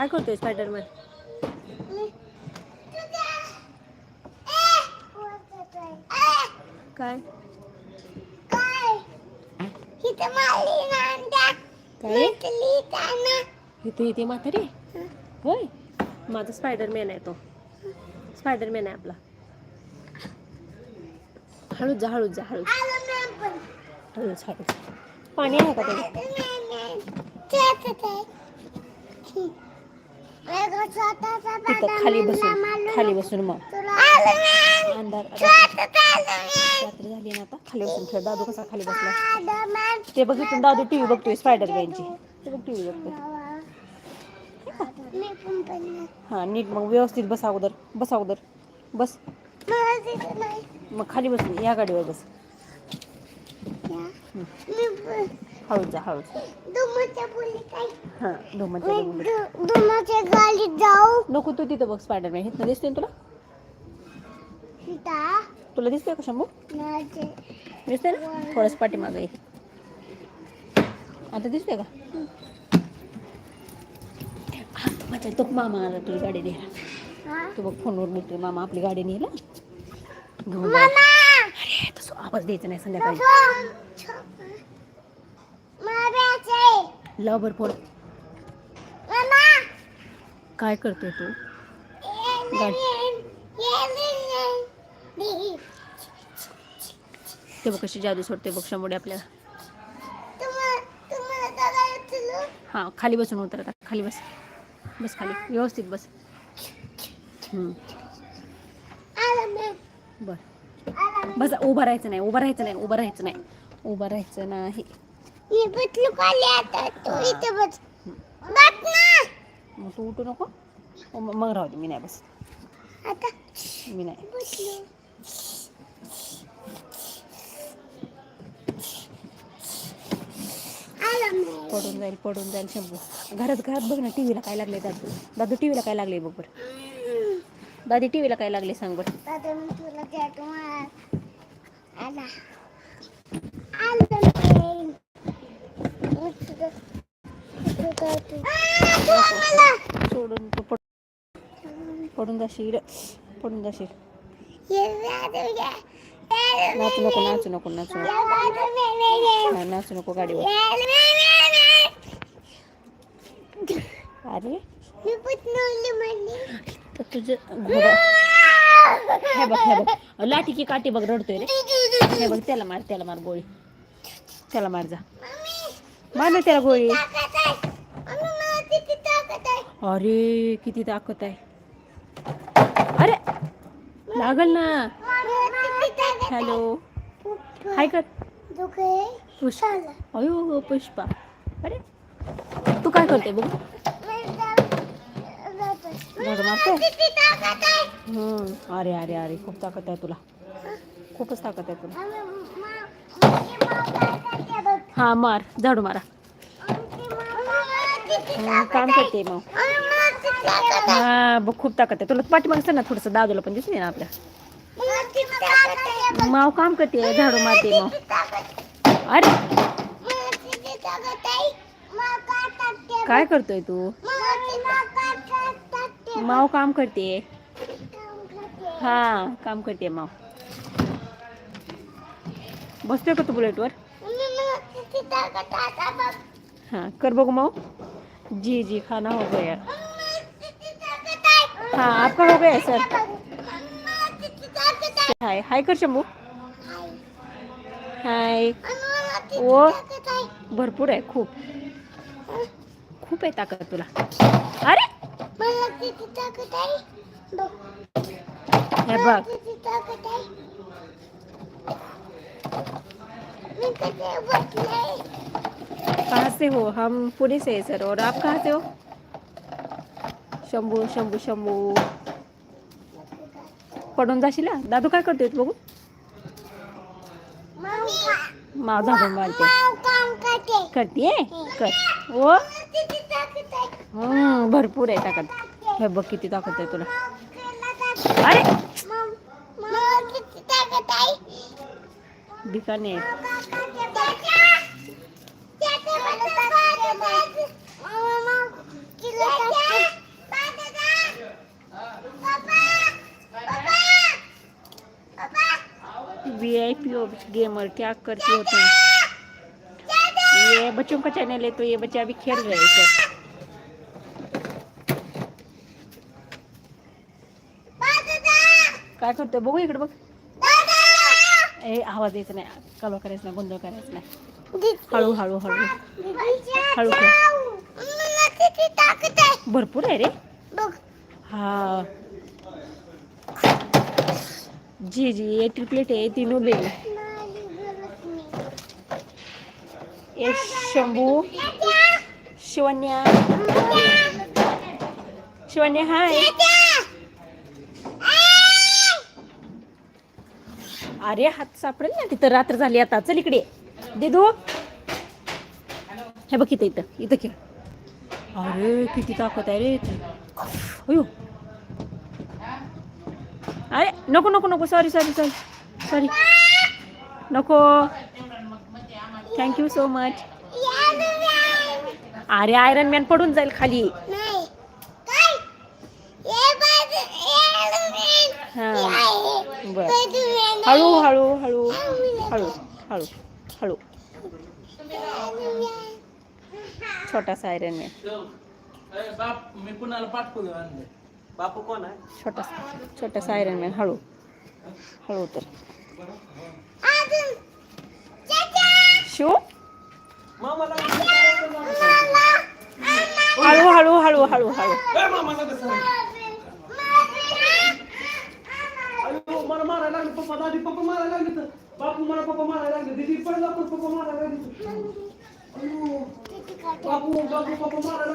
काय करतोय स्पायडरमॅन? काय? काय इथे इथे म्हातारी? होय? माझा स्पायडरमॅन आहे तो. स्पायडरमॅन आहे आपला. हळूच जा हळूच जा हळूच. हळूच हळूच. पाणी आहे का त्याला तिथं खाली बसून खाली बसून मग. अंधार रात्री झाली ना आता. खाली बसून खेळ. दादू कसा खाली बसला? ते बघ इथून दादू टीव्ही बघतोय स्पायडर मॅनची ते बघ टीव्ही बघतोय. हा नीट मग व्यवस्थित बस अगोदर. बस अगोदर. बस. मग खाली बसून या गाडीवर बस. हळूच जा हळूच हा धुमाच्या. गाडीत जाऊ. नको तू तिथं बघ स्पायडरमॅन दिसतोय ना तुला? सीता तुला दिसतोय का शंभू? माझे दिसतंय ना? थोडंच पाठीमागं ये. आता दिसतोय का? हा, माझा तो मामा आला तुझी गाडी द्यायला हा? तू बघ फोनवर बोलतोय मामा आपली गाडी नेला घेऊन जा. मामा! अरे तसं आवाज द्यायचा नाही संध्याकाळी. लाव बरं फोन काय करतोय तू? ते बघ कशी जादू सोडते शंभुडे आपल्याला हा खाली बसून उतर आता खाली बस. बस खाली व्यवस्थित बस. हम्म, बर. बस उभं राहायचं नाही उभं राहायचं नाही उभं राहायचं नाही उभं राहायचं नाही. मग तू उठू नको. मग मग राहू दे मी नाही बस. मी नाही. पडून जाईल पडून जाईल शंभू. घरात घरात बघ ना टी व्हीला काय लागले दादू. दादू टी व्हीला काय लागले बघ बरं. दादी टी व्हीला काय लागले सांग बरं. सोडून तू पड पडून जाशील पडून जाशील नाचू नको नाचू नको नाचू नको. हा, नाचू नको गाडीवर. अरे? तुझं हे बघ हे बघ. लाठी की काठी बघ रडतोय रे. हे बघ त्याला मार त्याला मार गोळी. त्याला मार जा. मार ना त्याला गोळी. अरे किती ताकद आहे. लागल ना. हॅलो. हाय कर. पुष्पा. अयो पुष्पा. अरे तू काय करते बघ? अरे अरे अरे खूप ताकद आहे तुला. खूपच ताकद आहे तुला. हा मार. झाडू मारा. काम करते मग. हा, बघ, खूप ताकद तुला पाठीमागचं सर ना थोडंसं दादूला पण दिसते ना आपल्या. माव काम करते, झाडू मारते मग अरे! काय करतोय तू? माव काम करते. हा, काम करते माव. बसतोय का तू बुलेटवर हाँ कर बघू माव. जी जी, खाना हो गया. हाँ आपका हो गया सर हाय हाय कर शंभू। हाय। ओ भरपूर आहे खूप। खूप आहे ताकद तुला। अरे! हे बघ। कहाँ से हो? हम पुणे से है, सर, और आप कहाँ से हो? शंभू शंभू शंभू. पडून जाशील हा? दादू काय करतोय तू बघू? माव झाडून मारते. करते कर. ओ. हम्म, भरपूर आहे ताकद. हे बघ किती ताकद आहे तुला. अरे! बिकानेर वीआईपी हो गेमर क्या करती हो तुम ये बच्चों का चैनल है तो ये बच्चे अभी खेल रहे हैं काय करतोय बघू इकडे बघ. ए आवाज यायचा नाही. कालवा करायचं नाही गोंधळ करायचं नाही. हळू हळू हळू. हळू भरपूर आहे रे. हा. जी जी ये ट्रिपलेट आहे तीनों बेल ये शंभू शिवन्या. शिवन्या हाय अरे हात सापडेल ना तिथं रात्र झाली आता. चल इकडे. दिदू. हे बघ इथं इथं. इथं खेळ. अरे किती ताकद आहे रे इथे. अयो अरे नको नको नको सॉरी सॉरी सॉरी सॉरी नको थँक्यू सो मच अरे आयरन मॅन पडून जाईल खाली बर हळू हळू हळू हळू हळू हळू छोटासा आयरन मॅन बाप कोण आहे? छोटासा छोटासा आयरन मॅन हळू. हळू तर शिव? मामाला हळू हळू हळू हळू हळू. मला मारायला लागले पप्पा दादी पप्पा मारायला लागले तर. बापू मला पप्पा मारायला लागले दीदी पडला पण पप्पा मारायला लागले बापू बापू पप्पा मारायला